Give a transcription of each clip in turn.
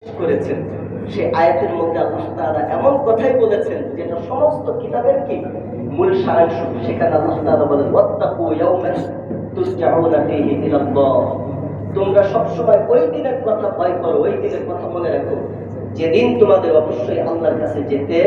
করেছেন। সে আয়াতের মধ্যে আল্লাহ তাআলা এমন কথাই বলেছেন যেটা সমস্ত কিতাবের কি মূল সারাংশ। সেখানে আল্লাহ তাআলা বলেন তোমরা সবসময় ওই দিনের কথা ভয় করো, ওই দিনের কথা মনে রাখো। যেদিন তোমাদের অবশ্যই আল্লাহর কাছে যেতে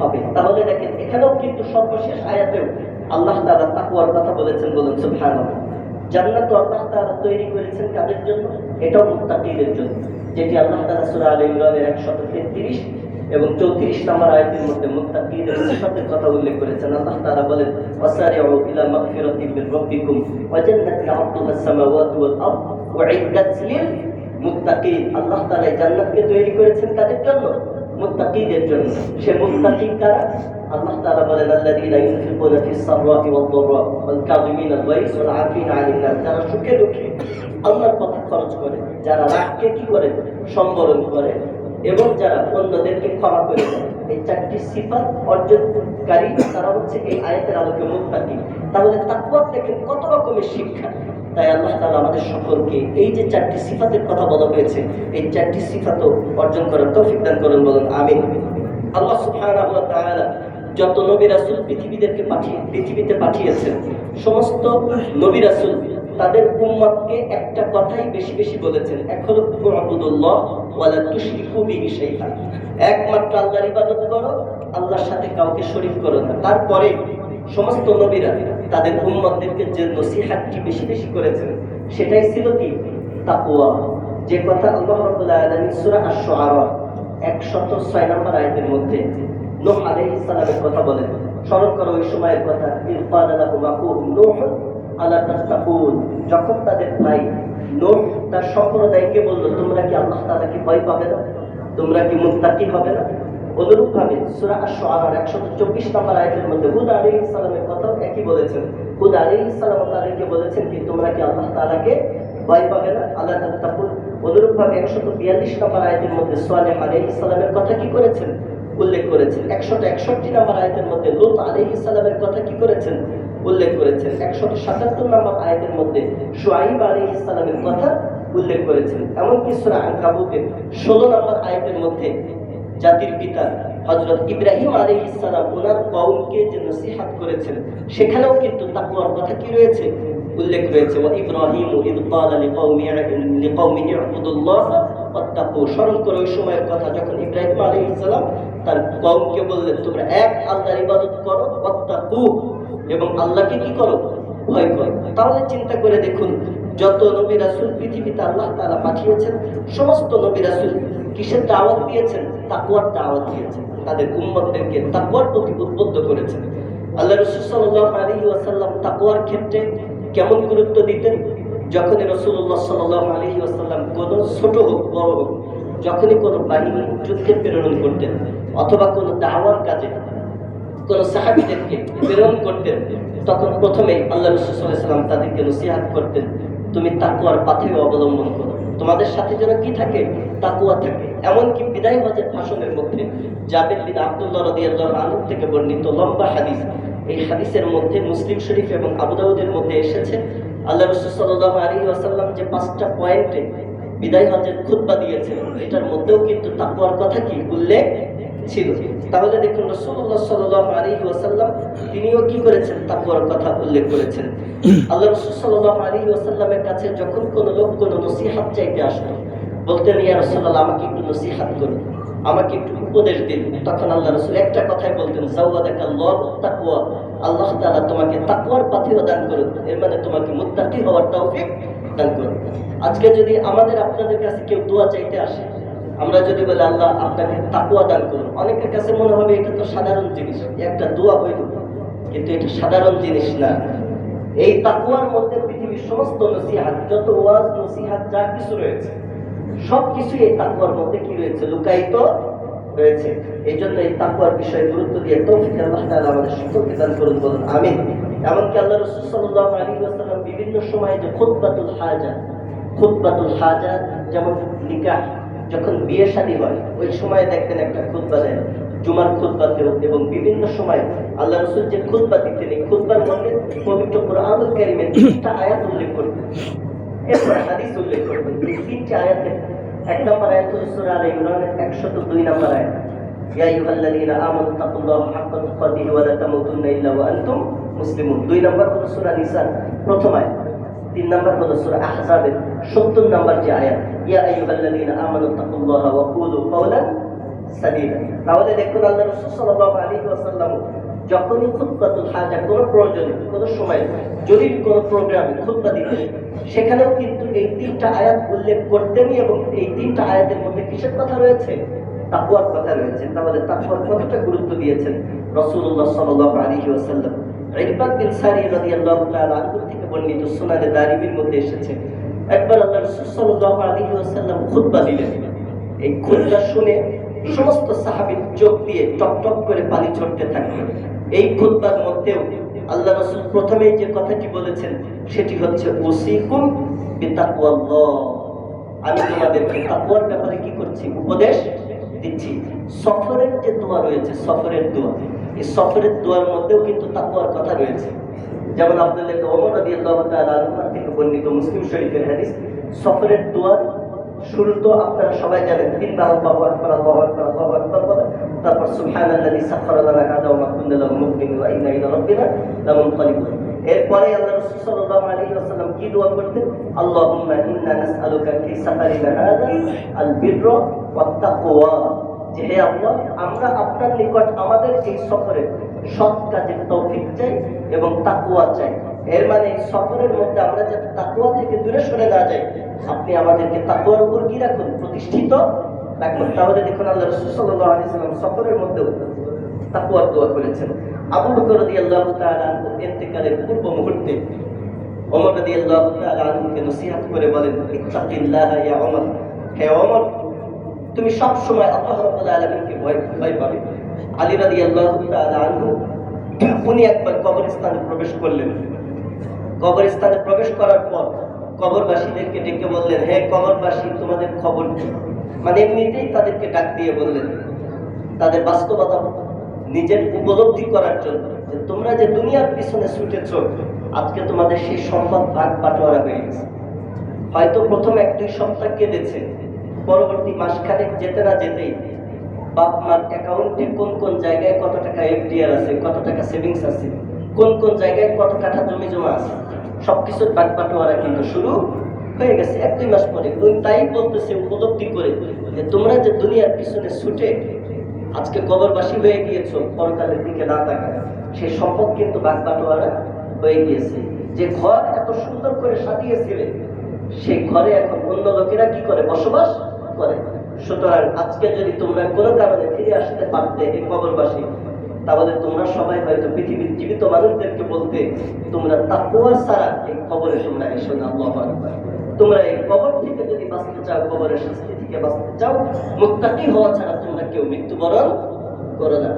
হবে। তাহলে দেখেন, এখানেও কিন্তু সর্বশেষ আয়াতেও আল্লাহ তাআলা তাকওয়ার কথা বলেছেন বলেন, সুবহানাল্লাহ। জান্নাত আল্লাহ তাআলা তৈরি করেছেন কাদের জন্য? এটাও মুত্তাকিদের জন্য। যেটি আল্লাহ তাআলা সূরা আলে ইমরানের 133 এবং 34 নম্বর আয়াতের মধ্যে মুত্তাকিদের সিফাতের কথা উল্লেখ করেছেন। আল্লাহ তাআলা বলেন, ওয়াসারিউ ইলা মাগফিরাতিন মির রাব্বিকুম ওয়া জান্নাতিন আস-সামাওয়াতু ওয়াল আরদ উইদ্দাত লিল মুত্তাকিন। আল্লাহ তাআলা জান্নাতকে তৈরি করেছেন কাদের জন্য? মুত্তাকিদের জন্য। সে মুত্তাকি কারা? আল্লাহ তাআলা বলেন, আল্লাযীনা ইউনফিকুনা ফিস সাররাতি ওয়াদ দাররা ওয়াল কাযিমিনা ওয়াল আফিনা আনিন নাস। যারা সুখে দুঃখে। আল্লাহর পথে খরচ করে। যারা রাগকে কি করে? সম্বরণ করে এবং যারা অন্যদেরকে ক্ষমা করে দেয়। এই চারটি সিফাত অর্জনকারী, তারা হচ্ছে এই আয়াতের আলোকে মুত্তাকি। তাহলে তাকওয়া দেখেন কত রকমের শিক্ষা। তাই আল্লাহ তাআলা আমাদের সকলকে এই যে চারটি সিফাতের কথা বলা হয়েছে, এই চারটি সিফাতও অর্জন করার তৌফিক দান করেন, বলেন, আমিন। আল্লাহ সুবহানাহু ওয়া যত নবী রাসূল পৃথিবীদেরকে পাঠিয়ে পৃথিবীতে পাঠিয়েছেন, সমস্ত নবী রাসূল তাদের উম্মতকে একটা কথাই বেশি বেশি বলেছেন এক হলো আবুদুল্লাহ ওয়ালা তুশরিকু বিহি শাইআ একমাত্র আল্লাহর ইবাদত করো, আল্লাহর সাথে কাউকে শরীক করো না। তারপরে সমস্ত নবীরা তাদের উম্মতদেরকে যে নসিহাতটি বেশি বেশি করেছেন, সেটাই ছিল কি? তাকওয়া। যে কথা আল্লাহ রাব্বুল সূরা আশ-শুআরা 106 নম্বর আয়াতের মধ্যে নূহ আলাইহিস সালামের কথা বলেন। স্মরণ করো ওই সময়ের কথা ক্বালা লাহুম আখুহুম নূহ আলা যখন তাদের ভাই নূহ তার সম্প্রদায়কে বলল, তোমরা কি আল্লাহ তাআলাকে ভয় পাবে না? তোমরা কি মুত্তাকি হবে না? অনুরূপভাবে সূরা আশ-শুআরার 124 নম্বর আয়াতের মধ্যে হুদ আলাইহিস সালামের কথাও একই বলেছেন। হুদ আলাইহিস সালাম তাদেরকে বলেছেন কি, তোমরা কি আল্লাহ তাআলাকে ভয় পাবে না? আল্লাহ তাত্তাকুন অনুরূপভাবে 142 নম্বর আয়াতের মধ্যে সালেহ আলাইহিস সালামের কথা কি করেছেন? উল্লেখ করেছেন। 161 নম্বর আয়াতের মধ্যে লূত আলাইহিস সালামের কথা কি করেছেন? উল্লেখ করেছেন। 177 নম্বর আয়াতের মধ্যে শুআইব আলাইহিস সালামের কথা উল্লেখ করেছেন। এমনকি সূরা আনকাবুতের 16 নম্বর আয়াতের মধ্যে জাতির পিতা হযরত ইব্রাহিম আলাইহিস সালাম ওনার কওমকে যে নসিহত করেছেন, সেখানেও কিন্তু তাকওয়ার কথা কি রয়েছে? উল্লেখ রয়েছে, ওয়া ইব্রাহিম স্মরণ করো ওই সময়ের কথা, যখন ইব্রাহিম আলাইহিস সালাম তার কওমকে বললেন, তোমরা এক আল্লাহর ইবাদত করো, ওয়াত্তাকু। এবং আল্লাহকে কি করো? ভয় করো। তাহলে চিন্তা করে দেখুন, যত নবী রাসুল পৃথিবীতে আল্লাহ তারা পাঠিয়েছেন, সমস্ত নবী রাসুল কিসের দাওয়াত দিয়েছেন? তাকওয়ার দাওয়াত দিয়েছেন। তাদের উম্মতদেরকে তাকওয়ার প্রতি উদ্বুদ্ধ করেছেন। আল্লাহ রাসূল সাল্লাল্লাহু আলাইহি ওয়াসাল্লাম তাকওয়ার ক্ষেত্রে কেমন গুরুত্ব দিতেন? যখনই রসুল্লাহ সাল্লাল্লাহু আলাইহি ওয়াসাল্লাম কোনো ছোট হোক, বড় হোক, যখনই কোনো বাহিনী যুদ্ধে প্রেরণ করতেন, অথবা কোনো দাওয়ার কাজে সাহাবিদেরকে প্রেরণ করতেন, তখন প্রথমেই আল্লাহ রসুলাম তাদেরকে নসিহাত করতেন, তুমি তাকুয়ার অবলম্বন করো। তোমাদের সাথে যেন কি থাকে? তাকুয়া থাকে। এমনকি বিদায় হজের ভাষণের মধ্যে জাবেদ বিন থেকে বর্ণিত লম্বা হাদিস, এই হাদিসের মধ্যে মুসলিম শরীফ এবং আবুদাউদের মধ্যে এসেছে। আল্লাহ রসুল আলী আসাল্লাম যে পাঁচটা পয়েন্টে বিদায় হজের খুতবা দিয়েছেন, এটার মধ্যেও কিন্তু তাকুয়ার কথা কি উল্লেখ? ছিল। তাহলে দেখুন রসুল্লাহ সাল্লাল্লাহু আলাইহি ওয়াসাল্লাম তিনিও কি করেছেন? তাকওয়ার কথা উল্লেখ করেছেন। আল্লাহ রসুল সাল্লাল্লাহু আলাইহি ওয়াসাল্লামের কাছে যখন কোনো লোক কোনো নসিহত চাইতে আসতো বলতেন ইয়া রাসূলুল্লাহ আমাকে একটু নসিহত করুন। আমাকে একটু উপদেশ দিন। তখন আল্লাহ রসুল একটা কথাই বলতেন জাওয়াদাকাল্লাহু তাকওয়া। আল্লাহ তাআলা তোমাকে তাকওয়ার পথেও দান করুন এর মানে তোমাকে মুত্তাকি হওয়ার তৌফিক দান করুন আজকে যদি আমাদের আপনাদের কাছে কেউ দোয়া চাইতে আসে আমরা যদি বলি, আল্লাহ, আপনাকে তাকুয়া দান করুন। অনেকের কাছে মনে হবে এটা তো সাধারণ জিনিস, একটা দোয়া হইল। কিন্তু এটা সাধারণ জিনিস না। এই তাকুয়ার মধ্যে পৃথিবীর সমস্ত নসিহাত, যত ওয়াজ, নসিহাত, যা কিছু রয়েছে সব কিছু এই তাকুয়ার মধ্যে কি রয়েছে? লুকায়িত রয়েছে। এই জন্য এই তাকুয়ার বিষয়ে গুরুত্ব দিয়ে তৌফিক আল্লাহ তাআলা আমাদের সকলকে দান করুন, বলুন, আমিন। এমনকি আল্লাহ রসুল সাল্লাল্লাহু আলাইহি ওয়াসাল্লাম বিভিন্ন সময়ে যে খুতবাতুল হাজা খুতবাতুল হাজা যেমন নিকাহ যখন বিয়ে শাদী হয়, ওই সময় দেখতেন একটা খুতবা দেন জুমার খুতবাতেও এবং বিভিন্ন সময় আল্লাহ রসুল যে খুতবা দিতেন, এই খুতবার মধ্যে পবিত্র কোরআনুল কারিমের তিনটা আয়াত উল্লেখ করতেন এরপরে হাদিস উল্লেখ করতেন এই আয়াতে এক নম্বর আয়াত হলো সূরা ইমরানের 102 নম্বর আয়াত। আইয়ুহাল্লাযীনা আমানু তাকুল্লাহা হাক্কা তুকাতিহি ওয়া লা তামুতুন্না ইল্লা ওয়া আনতুম মুসলিমুন। দুই নম্বর হলো সূরা নিসা প্রথম আয়াত। তিন নম্বর হলো সূরা আহজাবের 70 নম্বর যে আয়াত, ইয়া আইয়ুহাল্লাযীনা আমানু তাকুল্লাহা ওয়া কুলু কাওলান সাদীদা। তাহলে দেখুন আল্লাহ রাসূল সাল্লাল্লাহু আলাইহি ওয়াসাল্লাম যখনই খুতবাতুল হাজা কোনো প্রয়োজনে কোনো সময় যদি কোনো প্রোগ্রামে খুতবা দিতেন সেখানেও কিন্তু এই তিনটা আয়াত উল্লেখ করতেনই এবং এই তিনটা আয়াতের মধ্যে কিসের কথা রয়েছে? তাকুয়ার কথা রয়েছে। তাহলে তাকুয়ার কতটা গুরুত্ব দিয়েছেন রাসূলুল্লাহ সাল্লাল্লাহু আলী ওয়াসাল্লাম? ইরবাদ বিন সারি রাদিয়াল্লাহু তাআলা আনহু থেকে বর্ণিত সুনানে দারিমির মধ্যে এসেছে, একবার আল্লাহ রাসূল সাল্লাল্লাহু আলাইহি ওয়াসাল্লাম খুতবা দিলেন। এই খুতবা শুনে সমস্ত সাহাবীর চোখ দিয়ে টপ টপ করে পানি ঝরতে থাকল। এই খুতবার মধ্যেও আল্লাহ রাসূল প্রথমেই যে কথাটি বলেছেন, সেটি হচ্ছে ওসিকুম বিতাকওয়াল্লাহ আমি তোমাদেরকে তাকওয়ার ব্যাপারে কি করছি? উপদেশ দিচ্ছি। সফরের যে দোয়া রয়েছে, সফরের দোয়া। এই সফরের দোয়ার মধ্যেও কিন্তু তাকওয়ার কথা রয়েছে। যেমন আব্দুল্লাহ ওমর রাদিয়াল্লাহু তাআলা থেকে বর্ণিত মুসলিম শরীফের হাদিস, সফরের দোয়ার শুরু তো আপনারা সবাই জানেন, তিনবার আল্লাহু আকবার আল্লাহু আকবার, আল্লাহু তারপর সুবহানাল্লাযী সাখারা লানা হাদা ওয়া মা কুন্না লাহু এরপরে আল্লাহ রাসূল সাল্লাল্লাহু আলাইহি ওয়াসাল্লাম কি দোয়া করতেন? আল্লাহুম্মা ইন্না নাসআলুকা ফি সাফারিনা আল বিররা ওয়াত যে হে আল্লাহ, আমরা আপনার নিকট আমাদের এই সফরে সৎ কাজের তৌফিক চাই এবং তাকুয়া চাই। এর মানে সফরের মধ্যে আমরা যাতে তাকুয়া থেকে দূরে সরে না যাই, আপনি আমাদেরকে তাকুয়ার উপর কি রাখুন? প্রতিষ্ঠিত? রাখুন। তাহলে দেখুন আল্লাহ রসুল আলাইহি সাল্লাম সফরের মধ্যেও তাকুয়ার দোয়া করেছেন। আবু বকর রাদিয়াল্লাহু তাআলা আনহু ইন্তেকালের পূর্ব মুহূর্তে অমর ওমর রাদিয়াল্লাহু তাআলা আনহুকে নসিহত করে বলেন, ইত্তাকিল্লাহ ওমর। হে ওমর তুমি সব সময় আল্লাহ রাব্বুল ভয় ভয় পাবে। আলী তাআলা আনহু, উনি একবার কবরস্থানে প্রবেশ করলেন। কবরস্থানে প্রবেশ করার পর কবরবাসীদেরকে ডেকে বললেন, হে কবরবাসী, তোমাদের খবর কি? মানে এমনিতেই তাদেরকে ডাক দিয়ে বললেন, তাদের বাস্তবতা নিজের উপলব্ধি করার জন্য যে তোমরা যে দুনিয়ার পিছনে ছুটেছ, আজকে তোমাদের সেই সম্পদ ভাগ বাটোয়ারা হয়ে গেছে। হয়তো প্রথম এক দুই সপ্তাহ কেঁদেছে পরবর্তী মাসখানেক যেতে না যেতেই বাপ মার অ্যাকাউন্টে কোন কোন জায়গায় কত টাকা এফডিআর আছে, কত টাকা সেভিংস আছে, কোন কোন জায়গায় কত কাঠা জমি জমা আছে, সবকিছুর বাট বাটোয়ারা কিন্তু শুরু হয়ে গেছে এক দুই মাস পরে। উনি তাই বলতেছে উপলব্ধি করে যে তোমরা যে দুনিয়ার পিছনে ছুটে আজকে কবরবাসী হয়ে গিয়েছো, পরকালের দিকে না তাকায়, সেই সম্পদ কিন্তু বাট বাটোয়ারা হয়ে গিয়েছে। যে ঘর এত সুন্দর করে সাজিয়েছিলে, সেই ঘরে এখন অন্য লোকেরা কি করে বসবাস? করে। সুতরাং আজকে যদি তোমরা কোনো কারণে ফিরে আসতে পারতে এই কবরবাসী, তাহলে তোমরা সবাই হয়তো পৃথিবীর জীবিত মানুষদেরকে বলতে, তোমরা তাকুয়ার ছাড়া এই কবরে তোমরা এসো না তোমরা এই কবর থেকে যদি বাঁচতে চাও, কবরের শাস্তি থেকে বাঁচতে চাও, মুত্তাকি হওয়া ছাড়া তোমরা কেউ মৃত্যুবরণ করো না।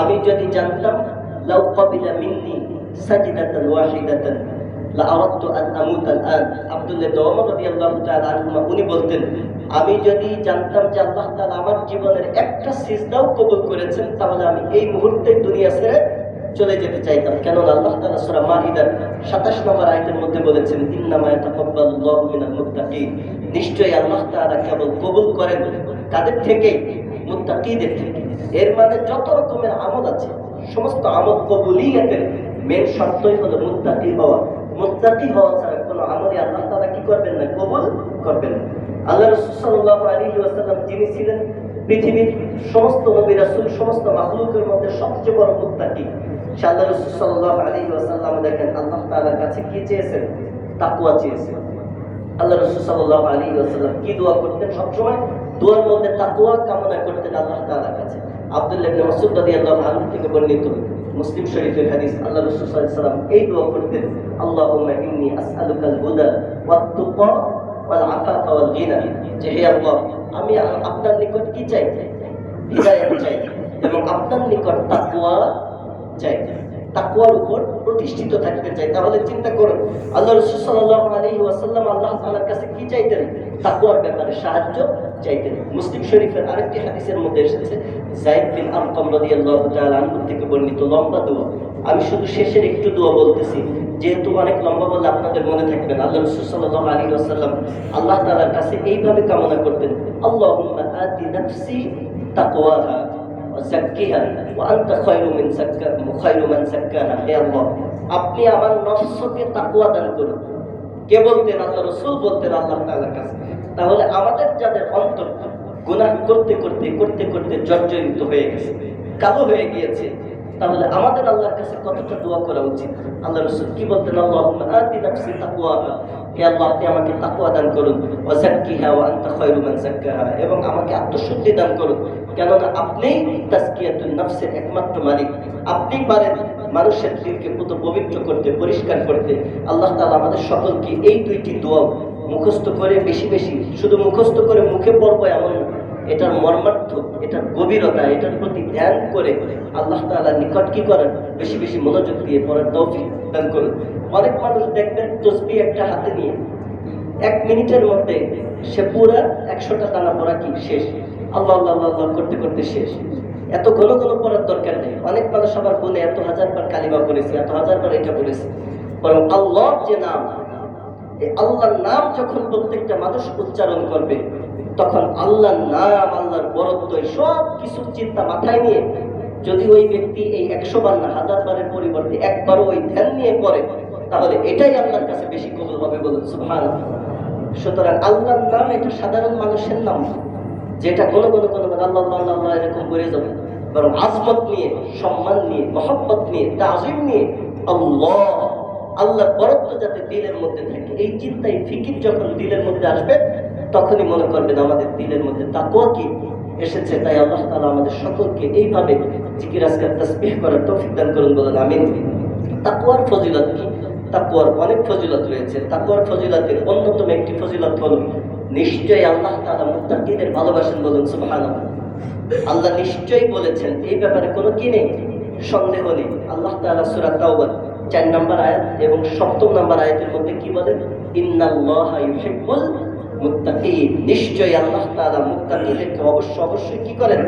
আমি যদি জানতাম লাউ ক্বাবিলা মিন্নি সাজদাতান ওয়াহিদাতান লা আরাদতু আন আমুত আল আব্দুল্লাহ ইবনে ওমর রাদিয়াল্লাহু তাআলা আনহুমা উনি বলতেন, আমি যদি জানতাম যে আল্লাহ তাআলা আমার জীবনের একটা সিজদাও কবুল করেছেন, তাহলে আমি এই মুহূর্তে দুনিয়া ছেড়ে চলে যেতে চাইতাম। কেন আল্লাহ তাআলা সূরা মাইদার 27 নম্বর আয়াতের মধ্যে বলেছেন, ইন্নামা ইয়াতাকাব্বালুল্লাহু মিনাল মুত্তাকিন। নিশ্চয়ই আল্লাহ তাআলা কেবল কবুল করেন তাদের থেকে? মুত্তাকিদের থেকে। এর মানে যত রকমের আমল আছে সমস্ত আমল কবুলিয়াতের মেন শর্তই হলো মুত্তাকি হওয়া। মুত্তাকি হওয়া ছাড়া কোনো আমলে আল্লাহ তাআলা কি করবেন না, কবুল করবেন না। আল্লাহ রাসূল সাল্লাল্লাহু আলাইহি ওয়াসাল্লাম যিনি ছিলেন, পৃথিবীর সমস্ত নবী রাসূল, সমস্ত মাখলুকের মধ্যে সবচেয়ে বড় মুত্তাকি, সে আল্লাহ রাসূল সাল্লাল্লাহু আলাইহি ওয়াসাল্লাম দেখেন, আল্লাহ তাআলার কাছে কি চেয়েছেন? তাকুয়া চেয়েছেন। আল্লাহ রসুল সাল্লাহ আলী ওয়াসাল্লাম কি দোয়া করতেন সবসময়? দোয়ার মধ্যে তাকুয়া কামনা করতেন আল্লাহ তাআলার কাছে। প্রতিষ্ঠিত থাকতে চাই। তাহলে চিন্তা করুন, আল্লাহ রসুল সাল্লাল্লাহু আলাইহি ওয়াসাল্লাম আল্লাহ তাআলার কাছে কি চাইতেন? তাকুয়ার ব্যাপারে সাহায্য চাইতেন। মুসলিম শরীফের আরেকটি হাদিসের মধ্যে এসেছে থেকে বর্ণিত লম্বা আমি শুধু শেষের একটু দোয়া বলতেছি, যেহেতু অনেক লম্বা বলে আপনাদের মনে থাকবে না। আল্লাহ রসুল আলী আসাল্লাম আল্লাহ তালার কাছে এইভাবে কামনা করতেন আল্লাহ আল্লাহ, আপনি আমার নফসকে তাকুয়া দান করুন। কে বলতেন? আল্লাহ রসুল বলতেন আল্লাহ তাহলে আমাদের যাদের অন্তর গুনাহ করতে করতে করতে করতে জর্জরিত হয়ে গেছে। কালো হয়ে গিয়েছে। তাহলে আমাদের আল্লাহর কাছে কতটা দোয়া করা উচিত? আল্লাহ রসুল কি বলতেন? আল্লাহ আতি নাফসি তাকওয়াহা। হে আপনি আমাকে তাকওয়া দান করুন। ওয়াজাক্কিহা ওয়া আনতা খায়রু মান যাক্কাহা। এবং আমাকে আত্মশুদ্ধি দান করুন। কেননা আপনি তাজকিয়াতুন নফসের একমাত্র মালিক। আপনি পারেন মানুষের দিলকে পুত পবিত্র করতে, পরিষ্কার করতে। আল্লাহ তাআলা আমাদের সকলকে এই দুইটি দোয়া মুখস্থ করে বেশি বেশি, শুধু মুখস্থ করে মুখে পড়ব এমন এটার মর্মার্থ, এটার গভীরতা, এটার প্রতি ধ্যান করে আল্লাহ তাআলা নিকট কি করেন? বেশি বেশি মনোযোগ দিয়ে পড়ার তৌফিক দান করুন। অনেক মানুষ দেখবেন তসবি একটা হাতে নিয়ে, এক মিনিটের মধ্যে সে পুরা একশোটা দানা পড়া কি? শেষ। আল্লাহ আল্লাহ আল্লাহ করতে করতে শেষ। এত ঘন ঘন পড়ার দরকার নেই। অনেক মানুষ আবার বলে এত হাজার বার কালিমা পড়েছে এত হাজার বার এটা বলেছে। বরং আল্লাহ যে নাম এই আল্লাহর নাম যখন প্রত্যেকটা মানুষ উচ্চারণ করবে, তখন আল্লাহর নাম, আল্লাহর বরত্ব সব কিছু চিন্তা মাথায় নিয়ে যদি ওই ব্যক্তি এই একশো বার না হাজার বারের পরিবর্তে একবারও ওই ধ্যান নিয়ে পড়ে, তাহলে এটাই আল্লাহর কাছে বেশি কবুল হবে বলুন সুবহান সুতরাং আল্লাহর নাম এটা সাধারণ মানুষের নাম, যেটা কোনো কোনো কোনো আল্লাহ আল্লাহ এরকম করে যাবে। বরং আজমত নিয়ে, সম্মান নিয়ে, মহব্বত নিয়ে, তাজিম নিয়ে আল্লাহ আল্লাহ বরত্ব যাতে দিলের মধ্যে থাকে। এই চিন্তায় ফিকির যখন দিলের মধ্যে আসবে, তখনই মনে করবেন আমাদের দিলের মধ্যে তাকওয়া কি এসেছে। তাই আল্লাহ তালা আমাদের সকলকে এইভাবে জিকির আজকার তাসবিহ করার তৌফিক দান করুন, বলেন আমিন। তাকওয়ার ফজিলত কি? তাকওয়ার অনেক ফজিলত রয়েছে। তাকওয়ার ফজিলতের অন্যতম একটি ফজিলত হলো, নিশ্চয়ই আল্লাহ তাআলা মুত্তাকিদের ভালোবাসেন, বলুন সুবহানাল্লাহ। আল্লাহ নিশ্চয়ই বলেছেন, এই ব্যাপারে কোনো কি নেই? সন্দেহ নেই। আল্লাহ তাআলা সূরা তাওবা চার নম্বর আয়াত এবং সপ্তম নম্বর আয়াতের মধ্যে কি বলেন ইন্নাল্লাহা ইউহিব্বুল মুত্তাকিন। নিশ্চয়ই আল্লাহ তাআলা মুত্তাকিদেরকে অবশ্য অবশ্যই কি করেন?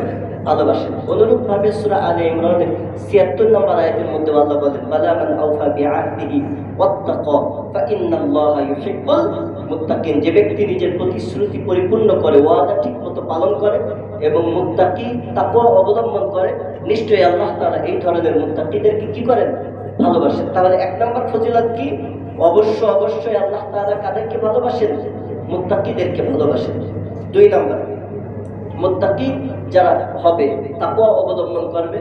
ভালোবাসেন। অনুরূপ ভাবে সূরা আলে ইমরানের 76 নম্বর আয়াতের মধ্যে আল্লাহ বলেন, বালা মান আওফা বিআহদিহি ওয়াত্তাকা, ফাইন্নাল্লাহা ইউহিব্বুল মুত্তাকিন। যে ব্যক্তি নিজের প্রতিশ্রুতি পরিপূর্ণ করে, ওয়াদা ঠিকমতো পালন করে এবং মুত্তাকি তাকওয়া অবলম্বন করে, নিশ্চয়ই আল্লাহ তাআলা এই ধরনের মুত্তাকিদেরকে কি করেন? ভালোবাসেন। তাহলে এক নম্বর ফজিলত কি? অবশ্য অবশ্যই আল্লাহ তালা কাদেরকে ভালোবাসেন? মুত্তাকিদেরকে ভালোবাসেন। দুই নম্বর, মুত্তাকি যারা হবে তাকুয়া অবলম্বন করবে।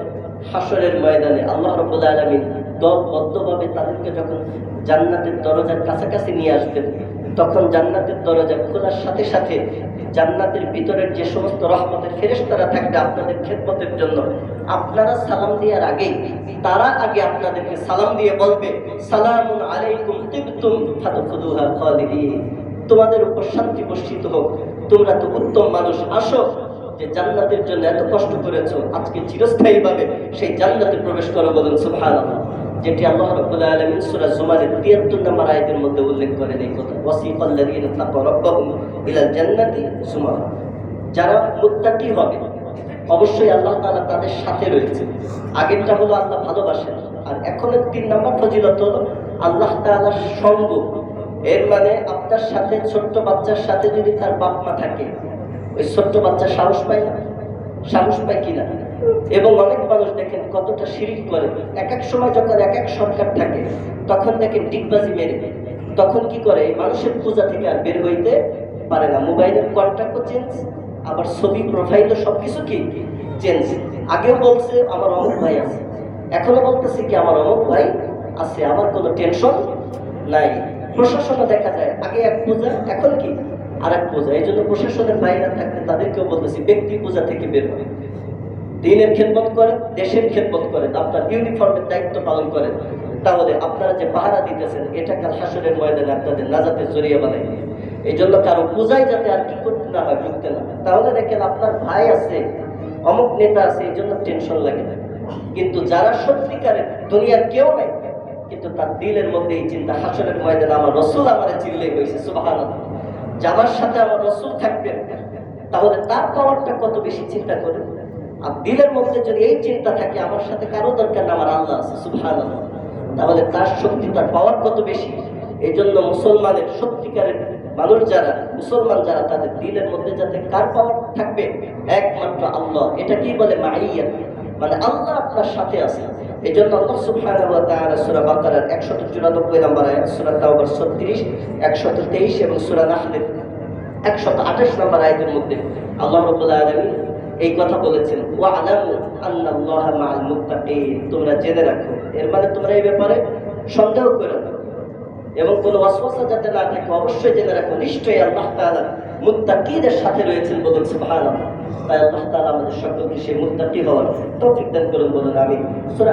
হাসরের ময়দানে আল্লাহ রব্বুল আলমিন দলবদ্ধভাবে তাদেরকে যখন জান্নাতের দরজার কাছাকাছি নিয়ে আসবেন তখন জান্নাতের দরজা খোলার সাথে সাথে জান্নাতের ভিতরের যে সমস্ত রহমতের ফেরেশতারা থাকবে আপনাদের খেদমতের জন্য, আপনারা সালাম দেওয়ার আগে তারা আগে আপনাদেরকে সালাম দিয়ে বলবে, সালামুন আলাইকুম তিবতুম ফাদখুলুহা খালিদিন। তোমাদের উপর শান্তি বর্ষিত হোক, তোমরা তো উত্তম মানুষ, আসো, যে জান্নাতের জন্য এত কষ্ট করেছ, আজকে চিরস্থায়ী ভাবে সেই জান্নাতে প্রবেশ করো বলেন, সুবহানাল্লাহ। যেটি আল্লাহ রাব্বুল আলামিন সূরা জুমারের 73 নম্বর আয়াতের মধ্যে উল্লেখ করেন এই কথা ওয়াসিফাল লাযিনা তাকাউ রাব্বাহুম ইলাল জান্নাতি সুমারা। যারা মুত্তাকি হবে, অবশ্যই আল্লাহ তাআলা তাদের সাথে রয়েছে। আগেরটা হলো আল্লাহ ভালোবাসেন, আর এখনের তিন নম্বর ফজিলত হলো আল্লাহ তাআলার সঙ্গ। এর মানে আপনার সাথে ছোট্ট বাচ্চার সাথে যদি তার বাপ মা থাকে, ওই ছোট্ট বাচ্চা সাহস পায় না? সাহস পায় কিনা এবং অনেক মানুষ দেখেন কতটা শিরিক করে। এক এক সময় যখন এক এক সরকার থাকে, তখন দেখেন ডিগবাজি মেরে তখন কি করে? মানুষের পূজা থেকে আর বের হইতে পারে না। মোবাইলের কন্ট্যাক্টও চেঞ্জ, আবার ছবি প্রোফাইলও সব কিছু কি? চেঞ্জ। আগেও বলছে, আমার অমুক ভাই আছে। এখনও বলতেছে কি, আমার অমুক ভাই আছে, আমার কোনো টেনশন নাই। প্রশাসনে দেখা যায়, আগে এক পূজা, এখন কি? আর এক পূজা। এই জন্য প্রশাসনের বাইরে থাকলে তাদেরকেও বলতেছি, ব্যক্তি পূজা থেকে বের হয় দিনের খেদমত করেন, দেশের খেদমত করেন, আপনার ইউনিফর্মের দায়িত্ব পালন করেন, তাহলে আপনারা যে পাহারা দিতেছেন, এটা কাল হাসরের ময়দানে আপনাদের নাজাতে জড়িয়ে বানাই এই জন্য কারও পূজায় যাতে আর কি করতে না হয়, ঢুকতে না তাহলে দেখেন আপনার ভাই আছে, অমুক নেতা আছে, এই জন্য টেনশন লাগে না। কিন্তু যারা সত্যিকারের দুনিয়ার কেউ নাই, কিন্তু তার দিলের মধ্যে এই চিন্তা, হাসরের ময়দানে আমার রসুল আমার চিল্লে হয়েছে সুবাহান যে আমার সাথে আমার রসুল থাকবেন, তাহলে তার পাওয়ারটা কত বেশি চিন্তা করে আর দিলের মধ্যে যদি এই চিন্তা থাকে, আমার সাথে কারও দরকার না, আমার আল্লাহ আছে, সুবহানাল্লাহ। তাহলে তার শক্তি, তার পাওয়ার কত বেশি? এই জন্য মুসলমানের সত্যিকারের মানুষ যারা, মুসলমান যারা, তাদের দিলের মধ্যে যাতে কার পাওয়ার থাকবে? একমাত্র আল্লাহ। এটা কি বলে? মাইয়া মানে আল্লাহ আপনার সাথে আছে। এই জন্য আল্লাহ সুবহানাহু ওয়া তাআলা সূরা 194 নম্বর আয়াত, সূরা তাওবার 36 123 এবং সূরা নাহলের 128 নম্বর আয়াতের মধ্যে আল্লাহ রাব্বুল আলামিন এই কথা বলেছেন। তোমরা জেনে রাখো। এর মানে তোমরা এই ব্যাপারে সন্দেহ করে এবং কোনো ওয়াসওয়াসা যাতে না থাকে, অবশ্যই জেনে রাখো, নিশ্চয়ই আল্লাহ তালা মুত্তাকিদের সাথে রয়েছেন বলুন ভালো তাই আল্লাহ তাআলা আমাদের সকলকে সেই মুত্তাকি হওয়ার তৌফিক দান করুন বলুন সূরা